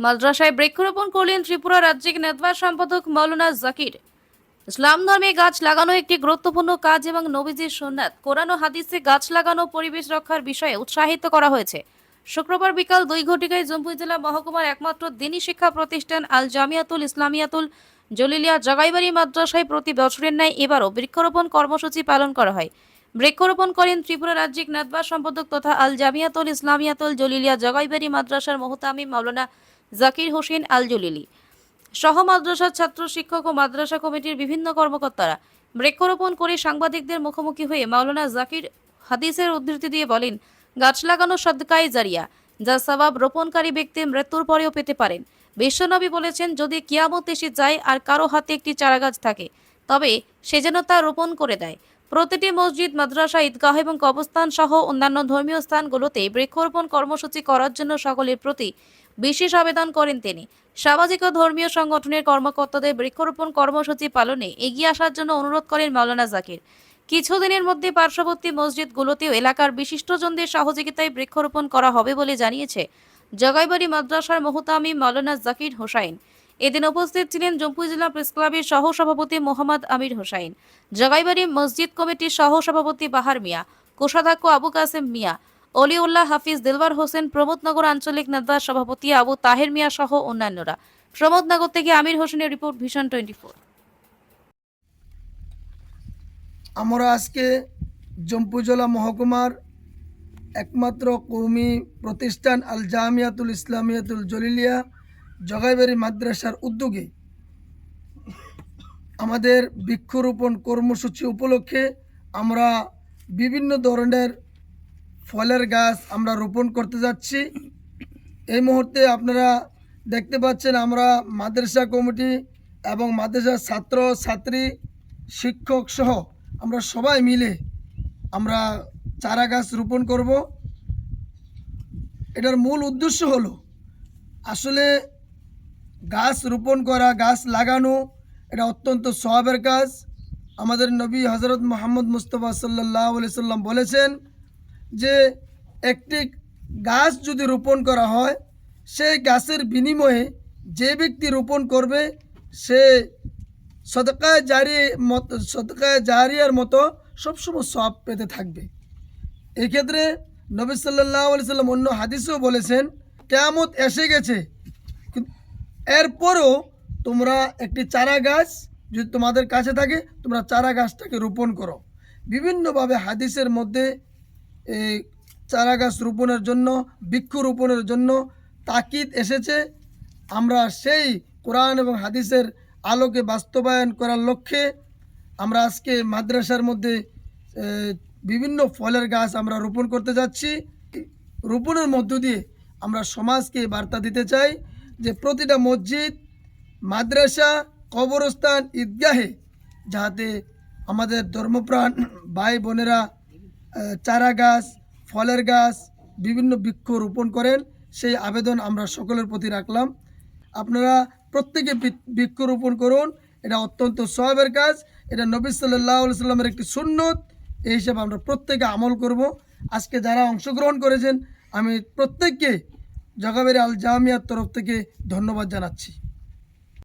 মাদ্রাসায় বৃক্ষরোপণ করলেন ত্রিপুরা রাজ্যিক নেতবার সম্পাদক মৌলানা জাকির। ইসলাম ধর্মে গাছ লাগানো একটি গুরুত্বপূর্ণ কাজ এবং নবীজির সুন্নাত। কোরআন হাদিসে গাছ লাগানো, পরিবেশ রক্ষার বিষয়ে উৎসাহিত করা হয়েছে। শুক্রবার বিকাল দুই ঘটিকায় জম্পুই জেলা মহকুমার একমাত্র দিনী শিক্ষা প্রতিষ্ঠান আল জামিয়াতুল ইসলামিয়াতুল জলিলিয়া জগাইবাড়ি মাদ্রাসায় প্রতি বছরের ন্যায় এবারও বৃক্ষরোপণ কর্মসূচি পালন করা হয়। বৃক্ষরোপণ করেন ত্রিপুরা রাজ্যিক নাতবার সম্পাদক তথা আল জামিয়াতুল ইসলামিয়াতুল জলিলিয়া জগাইবাড়ি মাদ্রাসার মোহতামি মাওলানা জাকির হোসেন আল জলিলি সহ মাদ্রাসার ছাত্র শিক্ষক ও মাদ্রাসা কমিটির বিভিন্ন কর্মকর্তারা বৃক্ষরোপণ করে সাংবাদিকদের মুখোমুখি হয়ে মাওলানা জাকির হাদিসের উদ্ধৃতি দিয়ে বলেন, গাছ লাগানো সদকায় জারিয়া, যা সবাব রোপণকারী ব্যক্তি মৃত্যুর পরেও পেতে পারেন। বিশ্বনবী বলেছেন, যদি কিয়ামত এসে যায় আর কারও হাতে একটি চারাগাছ থাকে, তবে সে যেন তা রোপণ করে দেয়। প্রতিটি মসজিদ, মাদ্রাসা, ঈদগাহ এবং কবস্থান সহ অন্যান্য ধর্মীয় স্থানগুলোতে বৃক্ষরোপণ কর্মসূচি করার জন্য সকলের প্রতি বিশেষ আবেদন করেন তিনি। সামাজিক ও ধর্মীয় সংগঠনের কর্মকর্তাদের বৃক্ষরোপণ কর্মসূচি পালনে এগিয়ে আসার জন্য অনুরোধ করেন মাওলানা জাকির। কিছুদিনের মধ্যে পার্শ্ববর্তী মসজিদগুলোতেও এলাকার বিশিষ্টজনদের সহযোগিতায় বৃক্ষরোপণ করা হবে বলে জানিয়েছে জগাইবাড়ি মাদ্রাসার মোহতামি মাওলানা জাকির হোসাইন। এদিন উপস্থিত ছিলেন জম্পুই জেলা প্রেস ক্লাবের সহ সভাপতি মোহাম্মদ আমির হোসাইন, জগাইবাড়ি মসজিদ কমিটির সহ সভাপতি বাহার মিয়া, কোষাধ্যক্ষ আবু কাসেম মিয়া, অলিউল্লাহ হাফিজ দিলবার হোসেন প্রমোদনগর আঞ্চলিক নেতার সভাপতি আবু তাহের মিয়া সহ অন্যান্যরা। প্রমোদনগর থেকে আমির হোসেনের রিপোর্ট ভিশন টোয়েন্টি ফোর আমরা আজকে জম্পুজলা মহকুমার একমাত্র কৌমি প্রতিষ্ঠান আল জামিয়াতুল ইসলামিয়াতুল জলিলিয়া জগাইবাড়ি মাদ্রাসার উদ্যোগে আমাদের বৃক্ষরোপণ কর্মসূচি উপলক্ষে আমরা বিভিন্ন ধরনের ফলের গাছ আমরা রোপণ করতে যাচ্ছি। এই মুহূর্তে আপনারা দেখতে পাচ্ছেন আমরা মাদ্রাসা কমিটি এবং মাদ্রাসার ছাত্র, ছাত্রী, শিক্ষক সহ আমরা সবাই মিলে আমরা চারা গাছ রোপণ করব। এটার মূল উদ্দেশ্য হলো, আসলে গাছ রোপণ করা, গাছ লাগানো, এটা অত্যন্ত সহাবের কাজ। আমাদের নবী হজরত মোহাম্মদ মুস্তফা সাল্লাহ সাল্লাম বলেছেন যে, একটি গাছ যদি রোপণ করা হয়, সেই গাছের বিনিময়ে যে ব্যক্তি রোপণ করবে, সে সদকায় জারি মত, সদকায় জারিয়ার মতো সবসময় সব পেতে থাকবে। এক্ষেত্রে নবী সাল্লাহ সাল্লাম অন্য হাদিসেও বলেছেন, কেয়ামত এসে গেছে এরপরও তোমরা একটি চারা গাছ যদি তোমাদের কাছে থাকে, তোমরা চারা গাছটাকে রোপণ করো। বিভিন্নভাবে হাদিসের মধ্যে এই চারা গাছ রোপণের জন্য, বৃক্ষ রোপণের জন্য তাকিদ এসেছে। আমরা সেই কোরআন এবং হাদিসের আলোকে বাস্তবায়ন করার লক্ষ্যে আমরা আজকে মাদ্রাসার মধ্যে বিভিন্ন ফলের গাছ আমরা রোপণ করতে যাচ্ছি। রোপণের মধ্য দিয়ে আমরা সমাজকে বার্তা দিতে চাই। যে প্রতিটা মসজিদ, মাদ্রাসা, কবরস্থান, ঈদগাহে যাতে আমাদের ধর্মপ্রাণ ভাই বোনেরা চারা গাছ ফলের গাছ, বিভিন্ন বৃক্ষ রোপণ করেন, সেই আবেদন আমরা সকলের প্রতি রাখলাম। আপনারা প্রত্যেকে বৃক্ষ রোপণ করুন, এটা অত্যন্ত সহাবের কাজ, এটা নবী সাল্লাহ সাল্লামের একটি সুন্নত, এই হিসাবে আমরা প্রত্যেকে আমল করব। আজকে যারা অংশগ্রহণ করেছেন, আমি প্রত্যেককে জগাবের আল জামিয়ার তরফ থেকে ধন্যবাদ জানাচ্ছি।